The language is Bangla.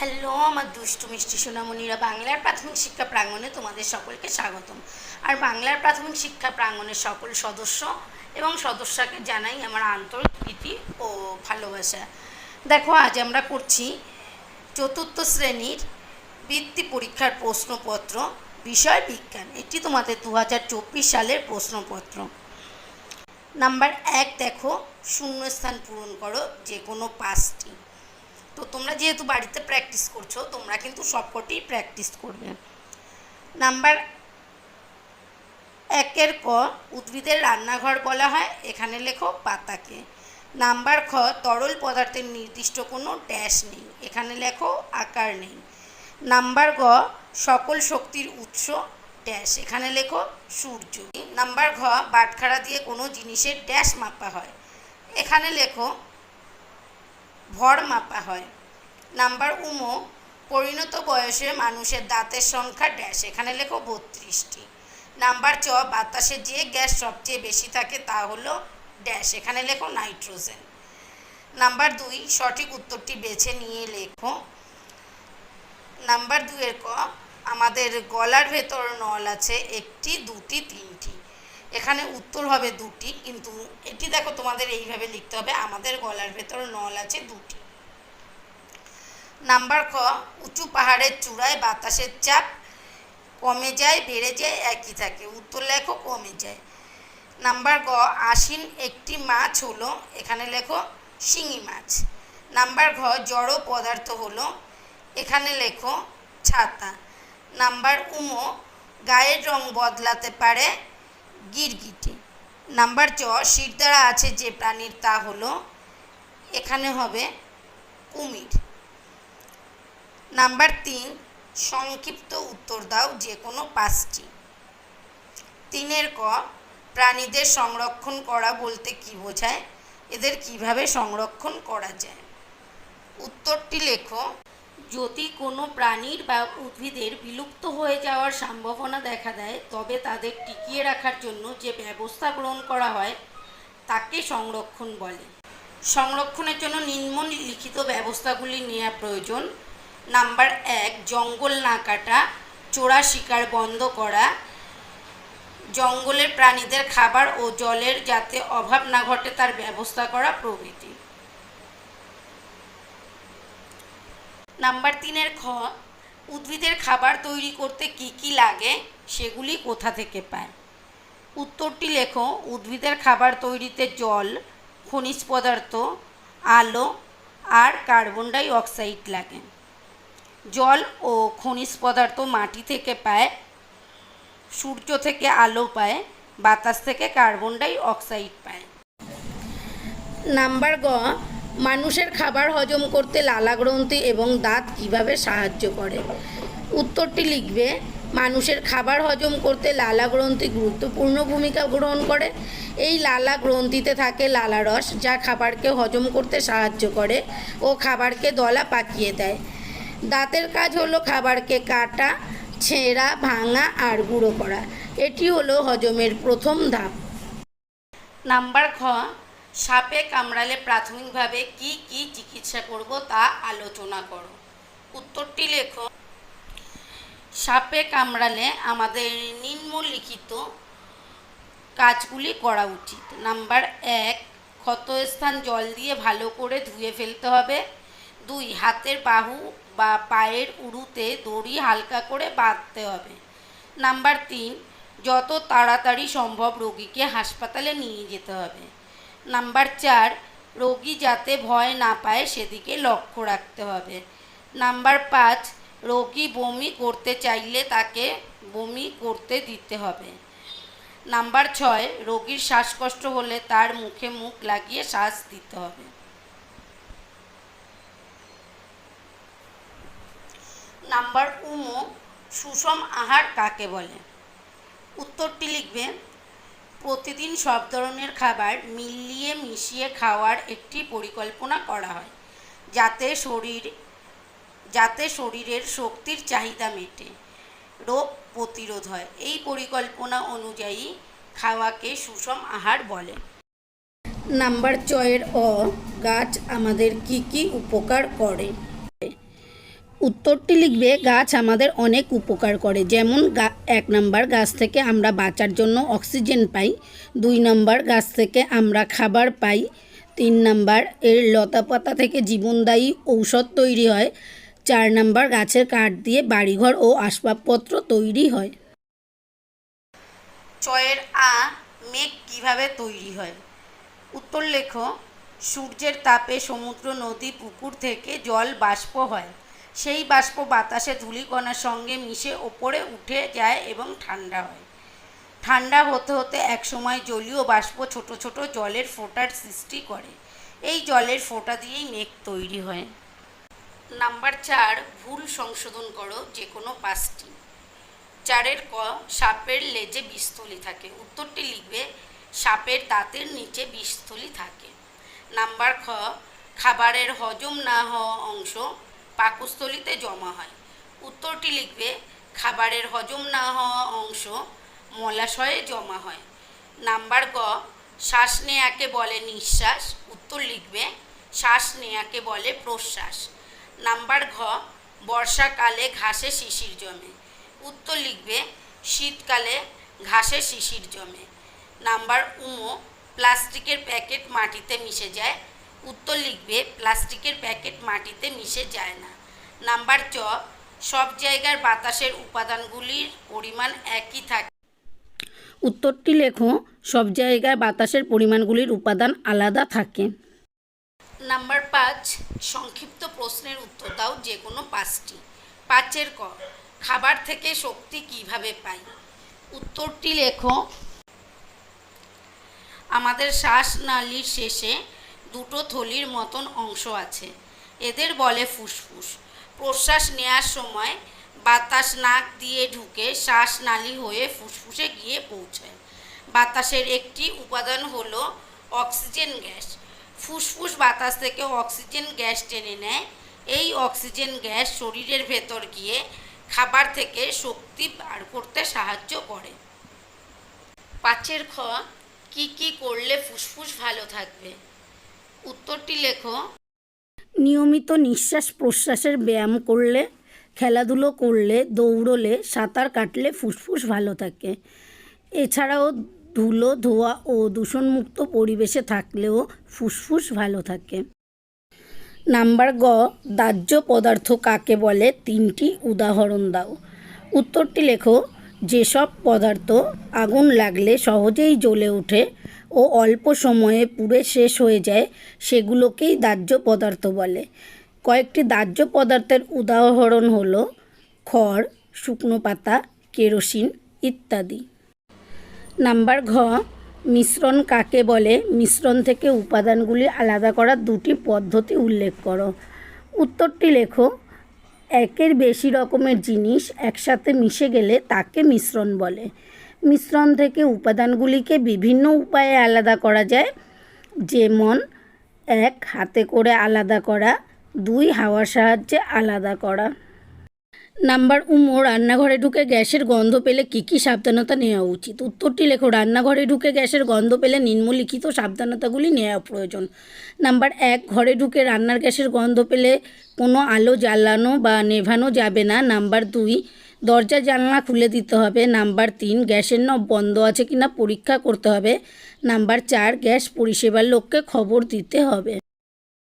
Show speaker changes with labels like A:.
A: হ্যালো, আমার দুষ্টু মিষ্টি সোনামণিরা বাংলার প্রাথমিক শিক্ষা প্রাঙ্গণে তোমাদের সকলকে স্বাগতম। আর বাংলার প্রাথমিক শিক্ষা প্রাঙ্গণের সকল সদস্য এবং সদস্যকে জানাই আমার আন্তরিক প্রীতি ও ভালোবাসা। দেখো, আজ আমরা করছি চতুর্থ শ্রেণির বৃত্তি পরীক্ষার প্রশ্নপত্র, বিষয় বিজ্ঞান। এটি তোমাদের দু হাজার চব্বিশ সালের প্রশ্নপত্র। নাম্বার এক, দেখো, শূন্যস্থান পূরণ করো যে কোনো পাঁচটি। তো তোমরা যেহেতু বাড়িতে প্র্যাকটিস করছ, তোমরা কিন্তু সবকটি প্র্যাকটিস করবে। নাম্বার একের ক, উদ্ভিদের রান্নাঘর বলা হয়, এখানে লেখো পাতাকে। নাম্বার খ, তরল পদার্থের নির্দিষ্ট কোনো ড্যাশ নেই, এখানে লেখো আকার নেই। নাম্বার গ, সকল শক্তির উৎস ড্যাশ এখানে লেখো সূর্য। নাম্বার ঘ, বাটখারা দিয়ে কোনো জিনিসের ড্যাশ মাপা হয়, এখানে লেখো ভর মাপা হয়। নাম্বার উমো, পরিণত বয়সে মানুষের দাঁতের সংখ্যা ড্যাশ এখানে লেখো বত্রিশটি। নাম্বার চ বাতাসে যে গ্যাস সবচেয়ে বেশি থাকে তা হলো ড্যাশ এখানে লেখো নাইট্রোজেন। নাম্বার দুই, সঠিক উত্তরটি বেছে নিয়ে লেখো। নাম্বার দুয়ের ক, আমাদের গলার ভেতর নল আছে, একটি, দুটি, তিনটি। এখানে উত্তর হবে দুটি, কিন্তু এটি দেখো তোমাদের এইভাবে লিখতে হবে, আমাদের গলার ভেতর নল আছে দুটি। নাম্বার ক, উঁচু পাহাড়ের চূড়ায় বাতাসের চাপ কমে যায়, বেড়ে যায়, একই থাকে। উত্তর লেখো, কমে যায়। নাম্বার গ, আশ্বিন একটি মাছ হলো, এখানে লেখো, শিঙি মাছ। নাম্বার ঘ, জড় পদার্থ হলো, এখানে লেখো, ছাতা। নাম্বার উমো, গায়ের রং বদলাতে পারে, গিরগিটি। নাম্বার চ শিরদাঁড়া আছে যে প্রাণীর তা হলো, এখানে হবে কুমির। নাম্বার তিন, সংক্ষিপ্ত উত্তর দাও যে কোনো পাঁচটি। তিনের ক, প্রাণীদের সংরক্ষণ করা বলতে কি বোঝায়? এদের কীভাবে সংরক্ষণ করা যায়? উত্তরটি লেখো, যদি কোনো প্রাণীর বা উদ্ভিদের বিলুপ্ত হয়ে যাওয়ার সম্ভাবনা দেখা দেয়, তবে তাদের টিকিয়ে রাখার জন্য যে ব্যবস্থা গ্রহণ করা হয়, তাকে সংরক্ষণ বলে। সংরক্ষণের জন্য নিম্নলিখিত ব্যবস্থাগুলি নেওয়া প্রয়োজন। নাম্বার এক, জঙ্গল না কাটা, চোরা শিকার বন্ধ করা, জঙ্গলের প্রাণীদের খাবার ও জলের যাতে অভাব না ঘটে তার ব্যবস্থা করা প্রভৃতি। নাম্বার তিনের খ, উদ্ভিদের খাবার তৈরি করতে কি কি লাগে সেগুলি কোথা থেকে পায়? উত্তরটি লেখো, উদ্ভিদের খাবার তৈরিতে জল, খনিজ পদার্থ, আলো আর কার্বন ডাই অক্সাইড লাগে। জল ও খনিজ পদার্থ মাটি থেকে পায়, সূর্য থেকে আলো পায়, বাতাস থেকে কার্বন ডাই অক্সাইড পায়। নাম্বার গ, মানুষের খাবার হজম করতে লালা গ্রন্থি এবং দাঁত কীভাবে সাহায্য করে? উত্তরটি লিখবে, মানুষের খাবার হজম করতে লালা গ্রন্থি গুরুত্বপূর্ণ ভূমিকা গ্রহণ করে। এই লালা গ্রন্থিতে থাকে লালা রস যা খাবারকে হজম করতে সাহায্য করে ও খাবারকে দলা পাকিয়ে দেয়। দাঁতের কাজ হলো খাবারকে কাটা, ছেঁড়া, ভাঙা আর গুঁড়ো করা। এটি হলো হজমের প্রথম ধাপ। নাম্বার খ সাপে কামড়ালে প্রাথমিকভাবে কি কি চিকিৎসা করব তা আলোচনা করো। উত্তরটি লেখো, সাপে কামড়ালে আমাদের নিম্নলিখিত কাজগুলি করা উচিত। নাম্বার এক, ক্ষতস্থান জল দিয়ে ভালো করে ধুয়ে ফেলতে হবে। দুই হাতের বাহু বা পায়ের উড়ুতে দড়ি হালকা করে বাঁধতে হবে। নাম্বার তিন, যত তাড়াতাড়ি সম্ভব রোগীকে হাসপাতালে নিয়ে যেতে হবে। নাম্বার চার, রোগী যাতে ভয় না পায় সেদিকে লক্ষ্য রাখতে হবে। নাম্বার পাঁচ, রোগী বমি করতে চাইলে তাকে বমি করতে দিতে হবে। নাম্বার ছয়, রোগীর শ্বাসকষ্ট হলে তার মুখে মুখ লাগিয়ে শ্বাস দিতে হবে। নাম্বার উমো সুষম আহার কাকে বলে? উত্তরটি লিখবে, প্রতিদিন সব ধরনের খাবার মিলিয়ে মিশিয়ে খাওয়ার একটি পরিকল্পনা করা হয়, যাতে শরীর, যাতে শরীরের শক্তির চাহিদা মেটে, রোগ প্রতিরোধ হয়। এই পরিকল্পনা অনুযায়ী খাওয়াকে সুষম আহার বলে। নাম্বার ছয়ের অ, গাছ আমাদের কি কি উপকার করে? উত্তরটি লিখবে, গাছ আমাদের অনেক উপকার করে। যেমন এক নাম্বার গাছ থেকে আমরা বাঁচার জন্য অক্সিজেন পাই, দুই নাম্বার গাছ থেকে আমরা খাবার পাই, তিন নাম্বার এর লতাপাতা থেকে জীবনদায়ী ঔষধ তৈরি হয়, চার নাম্বার গাছের কাঠ দিয়ে বাড়িঘর ও আসবাবপত্র তৈরি হয়। চয়ের আ, মেঘ কীভাবে তৈরি হয়? উত্তর লেখো, সূর্যের তাপে সমুদ্র, নদী, পুকুর থেকে জল, বাষ্প হয়। সেই বাষ্প বাতাসে ধূলিকণার সঙ্গে মিশে ওপরে উঠে যায় এবং ঠান্ডা হয়। ঠান্ডা হতে হতে একসময় জলীয় বাষ্প ছোট ছোট জলের ফোঁটার সৃষ্টি করে। এই জলের ফোঁটা দিয়েই মেঘ তৈরি হয়। নাম্বার চার, ভুল সংশোধন করো যে কোনো পাঁচটি। চারের ক, সাপের লেজে বিষথলি থাকে। উত্তরটি লিখবে, সাপের দাঁতের নিচে বিষথলি থাকে। নাম্বার খ, খাবারের হজম না হওয়া অংশ পাকস্থলিতে জমা হয়। উত্তরটি লিখবে, খাবারের হজম না হওয়া অংশ মলাশয়ে জমা হয়। নাম্বার গ, শ্বাস নেয়াকে বলে নিঃশ্বাস। উত্তর লিখবে, শ্বাস নেয়াকে বলে প্রশ্বাস। নাম্বার ঘ, বর্ষাকালে ঘাসে শিশির জমে। উত্তর লিখবে, শীতকালে ঘাসে শিশির জমে। নাম্বার উমো, প্লাস্টিকের প্যাকেট মাটিতে মিশে যায়। উত্তর লিখবে প্লাস্টিকের প্যাকেট মাটিতে মিশে যায় না। নাম্বার চ সব জায়গার বাতাসের উপাদানগুলির পরিমাণ একই থাকে। উত্তরটি লেখো সব জায়গায় বাতাসের পরিমাণগুলির উপাদান আলাদা থাকে। নাম্বার পাঁচ সংক্ষিপ্ত প্রশ্নের উত্তর দাও যে কোনো পাঁচটি। পাঁচের ক খাবার থেকে শক্তি কীভাবে পাই? উত্তরটি লেখো আমাদের শ্বাসনালীর শেষে দুটো থলির মতন অংশ আছে। এদের বলে ফুসফুস। প্রশ্বাস নেওয়ার সময় বাতাস নাক দিয়ে ঢুকে শ্বাসনালী হয়ে ফুসফুসে গিয়ে পৌঁছায়। বাতাসের একটি উপাদান হলো অক্সিজেন গ্যাস। ফুসফুস বাতাস থেকে অক্সিজেন গ্যাস টেনে নেয়। এই অক্সিজেন গ্যাস শরীরের ভেতর গিয়ে খাবার থেকে শক্তি বার করতে সাহায্য করে। পাঁচের খ, কি কি করলে ফুসফুস ভালো থাকবে? উত্তরটি লেখো। নিয়মিত নিঃশ্বাস প্রশ্বাসের ব্যায়াম করলে, খেলাধুলো করলে, দৌড়লে, সাঁতার কাটলে ফুসফুস ভালো থাকে। এছাড়াও ধুলো, ধোয়া ও দূষণমুক্ত পরিবেশে থাকলেও ফুসফুস ভালো থাকে। নাম্বার গ, দাহ্য পদার্থ কাকে বলে? তিনটি উদাহরণ দাও। উত্তরটি লেখো, যেসব পদার্থ আগুন লাগলে সহজেই জ্বলে ওঠে ও অল্প সময়ে পুড়ে শেষ হয়ে যায়, সেগুলোকেই দাহ্য পদার্থ বলে। কয়েকটি দাহ্য পদার্থের উদাহরণ হলো খড়, শুকনো পাতা, কেরোসিন ইত্যাদি। নাম্বার ঘ, মিশ্রণ কাকে বলে? মিশ্রণ থেকে উপাদানগুলি আলাদা করার দুটি পদ্ধতি উল্লেখ করো। উত্তরটি লেখো, একের বেশি রকমের জিনিস একসাথে মিশে গেলে তাকে মিশ্রণ বলে। মিশ্রণ থেকে উপাদানগুলিকে বিভিন্ন উপায়ে আলাদা করা যায়। যেমন, এক, হাতে করে আলাদা করা। দুই, হাওয়ার সাহায্যে আলাদা করা। নাম্বার উমো রান্নাঘরে ঢুকে গ্যাসের গন্ধ পেলে কী কী সাবধানতা নেওয়া উচিত? উত্তরটি লেখো, রান্নাঘরে ঢুকে গ্যাসের গন্ধ পেলে নিম্নলিখিত সাবধানতাগুলি নেওয়া প্রয়োজন। নাম্বার, এক, ঘরে ঢুকে রান্নার গ্যাসের গন্ধ পেলে কোনো আলো জ্বালানো বা নেভানো যাবে না। নাম্বার, দুই দরজা জানলা খুলে দিতে হবে। নাম্বার তিন, গ্যাসের নব বন্ধ আছে কিনা পরীক্ষা করতে হবে। নাম্বার চার, গ্যাস পরিষেবার লোককে খবর দিতে হবে।